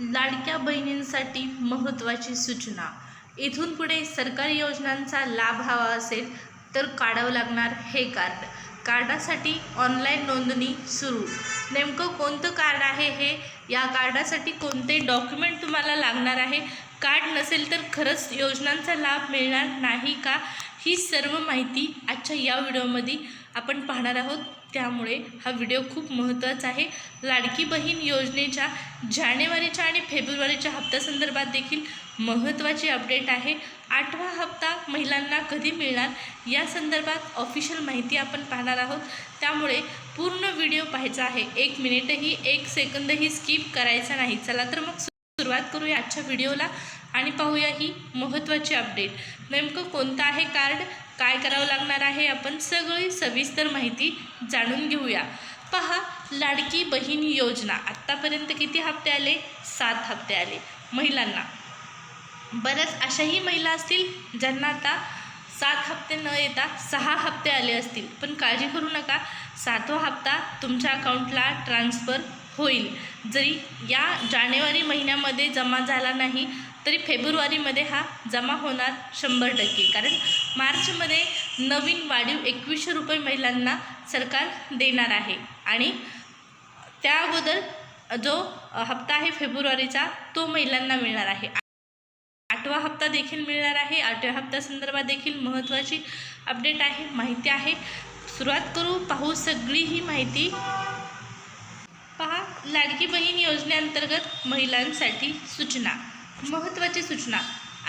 लाडक्या बहिणींसाठी महत्त्वाची सूचना. इथून पुढे सरकारी योजनांचा लाभ हवा असेल तर काढावं लागणार हे कार्ड. कार्डासाठी ऑनलाईन नोंदणी सुरू. नेमकं कोणतं कार्ड आहे हे? या कार्डासाठी कोणते डॉक्युमेंट तुम्हाला लागणार आहे? कार्ड नसेल तर खरंच योजनांचा लाभ मिळणार नाही का? ही सर्व माहिती आजच्या या व्हिडिओमध्ये आपण पाहणार आहोत. त्यामुळे हा व्हिडिओ खूप महत्त्वाचा आहे. लाडकी बहीण योजनेच्या जानेवारीच्या आणि फेब्रुवारीच्या हप्त्यासंदर्भात देखील महत्त्वाची अपडेट आहे. आठवा हप्ता महिलांना कधी मिळणार? या संदर्भात ऑफिशियल माहिती आपण पाहणार आहोत. त्यामुळे पूर्ण व्हिडिओ पाहायचा आहे. एक मिनिटही एक सेकंदही स्किप करायचा नाही. चला तर मग सुरुवात करूया आजच्या व्हिडिओला आणि पाहूया ही महत्त्वाची अपडेट नेमकं कोणतं आहे कार्ड काय करावं लागणार आहे? आपण सगळी सविस्तर माहिती जाणून घेऊया. पहा लाडकी बहीण योजना. आत्तापर्यंत किती हप्ते आले? सात हप्ते आले. महिलांना. बऱ्याच अशाही महिला असतील ज्यांना आता सात हप्ते न येता सहा हप्ते आले असतील. पण काळजी करू नका. सातवा हप्ता तुमच्या अकाउंटला ट्रान्स्फर होईल. जरी या जानेवारी महिन्यामध्ये जमा झाला नाही तरी फेब्रुवारीमध्ये हा जमा होणार शंभर टक्के. कारण मार्चमध्ये नवीन वाढीव एकवीसशे रुपये महिलांना सरकार देणार आहे. आणि त्या अगोदर जो हप्ता आहे फेब्रुवारीचा तो महिलांना मिळणार आहे. आठवा हप्ता देखील मिळणार आहे. आठव्या हप्त्यासंदर्भात देखील महत्त्वाची अपडेट आहे माहिती आहे. सुरुवात करू पाहू सगळी ही माहिती. पहा लाडकी बहीण योजनेअंतर्गत महिलांसाठी सूचना. महत्त्वाची सूचना.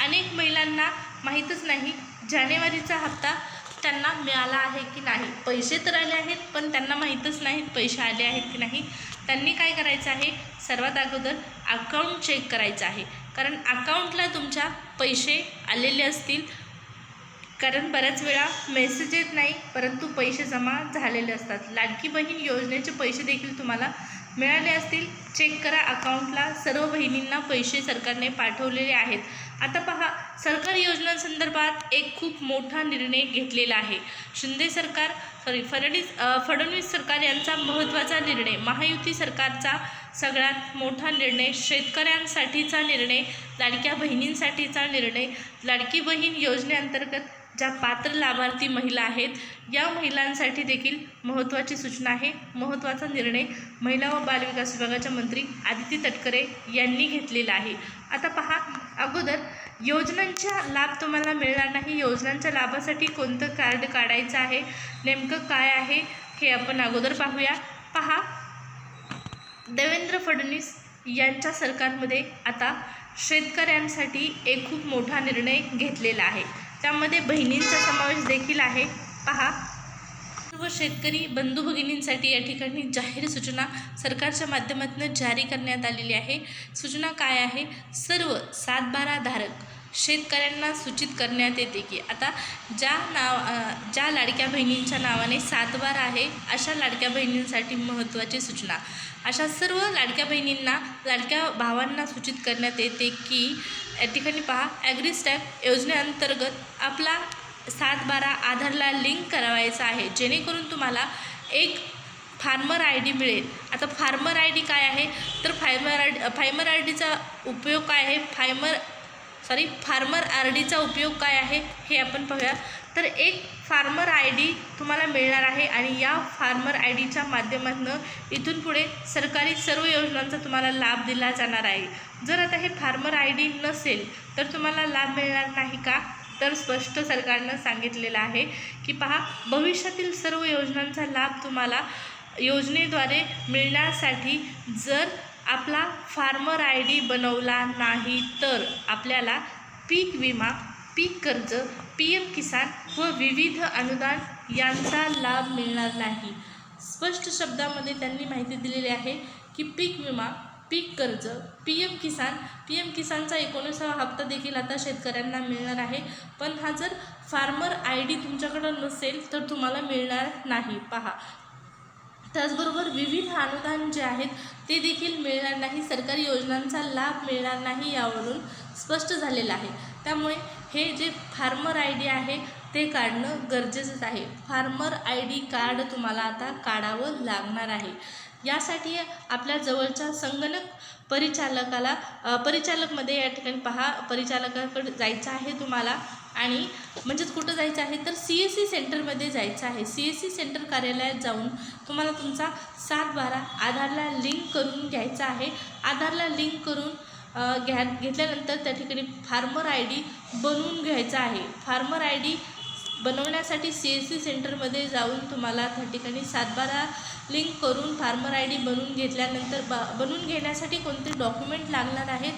अनेक महिलांना माहीतच नाही जानेवारीचा हप्ता त्यांना मिळाला आहे की नाही. पैसे तर आले आहेत पण त्यांना माहीतच नाहीत पैसे आले आहेत की नाही. त्यांनी काय करायचं आहे? सर्वात अगोदर अकाउंट चेक करायचं आहे. कारण अकाउंटला तुमच्या पैसे आलेले असतील. कारण बऱ्याच वेळा मेसेज येत नाही परंतु पैसे जमा झालेले असतात. लाडकी बहीण योजनेचे पैसे देखील तुम्हाला मिळाले असतील चेक करा अकाउंटला सर्व बहिणींना पैसे सरकारने पाठवलेले आहेत. आता पहा सरकारी योजनांसंदर्भात एक खूप मोठा निर्णय घेतलेला आहे. शिंदे सरकार सॉरी फडणवीस फडणवीस सरकार यांचा महत्त्वाचा निर्णय महायुती सरकारचा सगळ्यात मोठा निर्णय शेतकऱ्यांसाठीचा निर्णय लाडक्या बहिणींसाठीचा निर्णय लाडकी बहीण योजनेअंतर्गत ज्या पात्र लाभार्थी महिला आहेत या महिलांसाठी देखील महत्त्वाची सूचना आहे. महत्त्वाचा निर्णय महिला व बालविकास विभागाच्या मंत्री आदिती तटकरे यांनी घेतलेला आहे. आता पहा अगोदर योजनांचा लाभ तुम्हाला मिळणार नाही. योजनांच्या लाभासाठी कोणतं कार्ड काढायचं आहे? नेमकं काय आहे? हे आपण अगोदर पाहूया. पहा देवेंद्र फडणवीस यांच्या सरकारमध्ये आता शेतकऱ्यांसाठी एक खूप मोठा निर्णय घेतलेला आहे. त्यामध्ये बहिणींचा समावेश देखील आहे. पहा. सर्व शेतकरी बंधू भगिनींसाठी या ठिकाणी जाहीर सूचना सरकारच्या माध्यमातून जारी करण्यात आलेली आहे. सूचना काय आहे? सर्व सातबारा धारक शेतकऱ्यांना सूचित करण्यात येते की आता ज्या नाव ज्या लाडक्या बहिणींच्या नावाने सातबारा आहे अशा लाडक्या बहिणींसाठी महत्त्वाची सूचना. अशा सर्व लाडक्या बहिणींना लाडक्या भावांना सूचित करण्यात येते की या ठिकाणी पहा ॲग्रीस्टॅप योजनेअंतर्गत आपला सात बारा आधारला लिंक करावायचा आहे. जेणेकरून तुम्हाला एक फार्मर आय डी मिळेल. आता फार्मर आय डी काय आहे? तर फायमर आय फायमर आय डीचा उपयोग काय आहे? फायमर सॉरी फार्मर आर डीचा उपयोग काय आहे हे आपण पाहूया. तर एक फार्मर आय डी तुम्हाला मिळणार आहे आणि या फार्मर आय डीच्या माध्यमातून इथून पुढे सरकारी सर्व योजनांचा तुम्हाला लाभ दिला जाणार आहे. जर आता हे फार्मर आय डी नसेल तर तुम्हाला लाभ मिळणार नाही का? तर स्पष्ट सरकारनं सांगितलेलं आहे की पहा भविष्यातील सर्व योजनांचा लाभ तुम्हाला योजनेद्वारे मिळण्यासाठी जर आपला फार्मर आय डी बनवला नाही तर आपल्याला पीक विमा पीक कर्ज पी एम किसान व विविध अनुदान यांचा लाभ मिळणार नाही. स्पष्ट शब्दामध्ये त्यांनी माहिती दिलेली आहे की पीक विमा पीक कर्ज P M Kisan P M किसानचा एकोणीसावा हप्ता देखील आता शेतकऱ्यांना मिळणार आहे. पण हा जर फार्मर आय डी तुमच्याकडं नसेल तर तुम्हाला मिळणार नाही. पहा त्याचबरोबर विविध अनुदान जे आहेत ते देखील मिळणार नाही. सरकारी योजनांचा लाभ मिळणार नाही यावरून स्पष्ट झालेलं आहे. त्यामुळे हे जे फार्मर आय डी आहे ते काढणं गरजेचंच आहे. फार्मर आय डी कार्ड तुम्हाला आता काढावं लागणार आहे. यासाठी आपल्या जवळच्या संगणक परिचालकाला परिचालकमध्ये या ठिकाणी पहा परिचालकाकडे जायचं आहे तुम्हाला. आणि म्हणजेच कुठं जायचं आहे? तर सी एस सी सेंटरमध्ये जायचं आहे. सी एस सी सेंटर कार्यालयात जाऊन तुम्हाला तुमचा सात बारा आधारला लिंक करून घ्यायचा आहे. आधारला लिंक करून घ्या घेतल्यानंतर त्या ठिकाणी फार्मर आय डी बनवून घ्यायचा आहे. फार्मर आय डी बनवण्यासाठी सी एस सी सेंटरमध्ये जाऊन तुम्हाला त्या ठिकाणी सातबारा लिंक करून फार्मर आय डी बनवून घेतल्यानंतर ब बनवून घेण्यासाठी कोणते डॉक्युमेंट लागणार आहेत?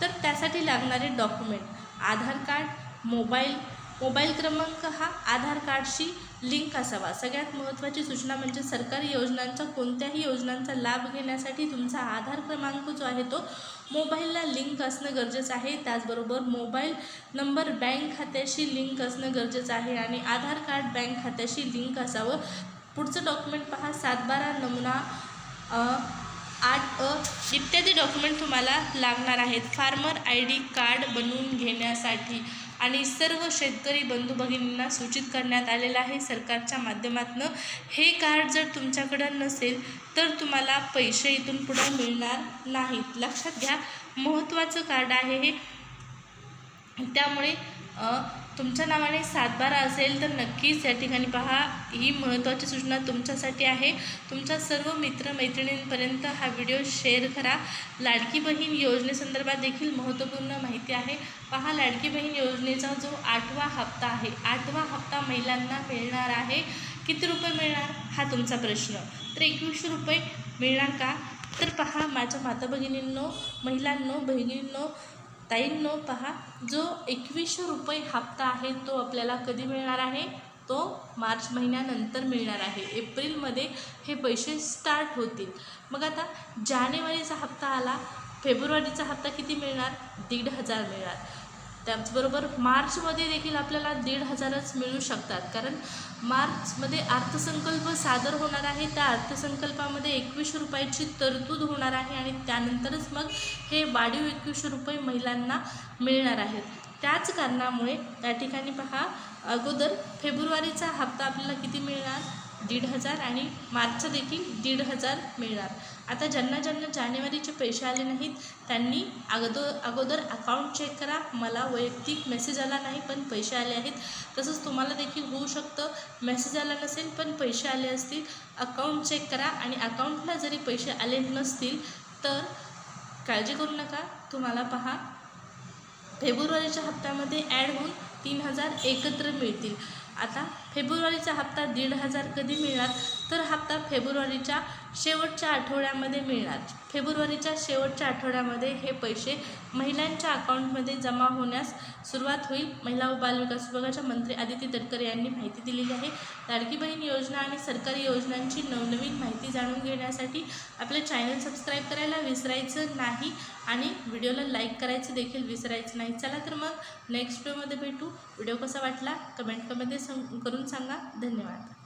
तर त्यासाठी लागणारे document Aadhaar card mobile mobile क्रमांक हा आधार कार्डशी लिंक असावा. सगळ्यात महत्त्वाची सूचना म्हणजे सरकारी योजनांचा कोणत्याही योजनांचा लाभ घेण्यासाठी तुमचा आधार क्रमांक जो आहे तो मोबाईलला लिंक असणं गरजेचं आहे. त्याचबरोबर मोबाईल नंबर बँक खात्याशी लिंक असणं गरजेचं आहे आणि आधार कार्ड बँक खात्याशी लिंक असावं. पुढचं डॉक्युमेंट पहा. सातबारा नमुना आठ अ इत्यादी डॉक्युमेंट तुम्हाला लागणार आहेत. फार्मर आय डी कार्ड बनवून घेण्यासाठी आणि सर्व शेतकरी बंधू भगिनींना सूचित करण्यात आलेलं आहे सरकारच्या माध्यमातून. हे कार्ड जर तुमच्याकडं नसेल तर तुम्हाला पैसे इथून पुढं मिळणार नाहीत. लक्षात घ्या महत्त्वाचं कार्ड आहे हे. त्यामुळे तुमच्या नावाने सातबारा असेल तर नक्कीच या ठिकाणी पहा ही महत्त्वाची सूचना तुमच्यासाठी आहे. तुमच्या सर्व मित्रमैत्रिणींपर्यंत हा व्हिडिओ शेअर करा. लाडकी बहीण योजनेसंदर्भात देखील महत्त्वपूर्ण माहिती आहे. पहा लाडकी बहीण योजनेचा जो आठवा हप्ता आहे आठवा हप्ता महिलांना मिळणार आहे. किती रुपये मिळणार? हा तुमचा प्रश्न. तर एकवीसशे रुपये मिळणार का? तर पहा माझ्या माता भगिनींनो महिलांनो बहिणींनो ताईंनो पहा जो एकवीसशे रुपये हप्ता आहे तो आपल्याला कधी मिळणार आहे? तो मार्च महिन्यानंतर मिळणार आहे. एप्रिलमध्ये हे पैसे स्टार्ट होतील. मग आता जानेवारीचा हप्ता आला फेब्रुवारीचा हप्ता किती मिळणार? दीड हजार मिळणार. त्याचबरोबर मार्चमध्ये देखील आपल्याला दीड हजारच मिळू शकतात. कारण मार्चमध्ये अर्थसंकल्प सादर होणार आहे. त्या अर्थसंकल्पामध्ये एकवीसशे रुपयाची तरतूद होणार आहे आणि त्यानंतरच मग हे वाढीव एकवीसशे रुपये महिलांना मिळणार आहेत. त्याच कारणामुळे त्या ठिकाणी पहा अगोदर फेब्रुवारीचा हप्ता आपल्याला किती मिळणार? दीड हजार आणि मार्चचं देखील दीड हजार मिळणार. आता ज्यांना ज्यांना जानेवारीचे पैसे आले नाहीत त्यांनी अगोदर अगोदर अकाउंट चेक करा. मला वैयक्तिक मेसेज आला नाही पण पैसे आले आहेत. तसंच तुम्हाला देखील होऊ शकतं. मेसेज आला नसेल पण पैसे आले असतील. अकाउंट चेक करा आणि अकाउंटला जरी पैसे आले नसतील तर काळजी करू नका. तुम्हाला पहा फेब्रुवारीच्या हप्त्यामध्ये ॲड होऊन तीन हजार एकत्र मिळतील. आता फेब्रुवारीचा हप्ता दीड हजार कधी मिळणार? तर हप्ता फेब्रुवारीच्या शेवटच्या आठवड्यामध्ये मिळणार. फेब्रुवारीच्या शेवटच्या आठवड्यामध्ये हे पैसे महिलांच्या अकाउंटमध्ये जमा होण्यास सुरुवात होईल. महिला व बालविकास विभागाच्या मंत्री आदिती तटकरे यांनी माहिती दिलेली आहे. लाडकी बहीण योजना आणि सरकारी योजनांची नवनवीन माहिती जाणून घेण्यासाठी आपलं चॅनल सबस्क्राईब करायला विसरायचं नाही आणि व्हिडिओला लाईक करायचं देखील विसरायचं नाही. चला तर मग नेक्स्ट व्हिडिओमध्ये भेटू. व्हिडिओ कसा वाटला? कमेंटमध्ये सांग करून सांगा. धन्यवाद.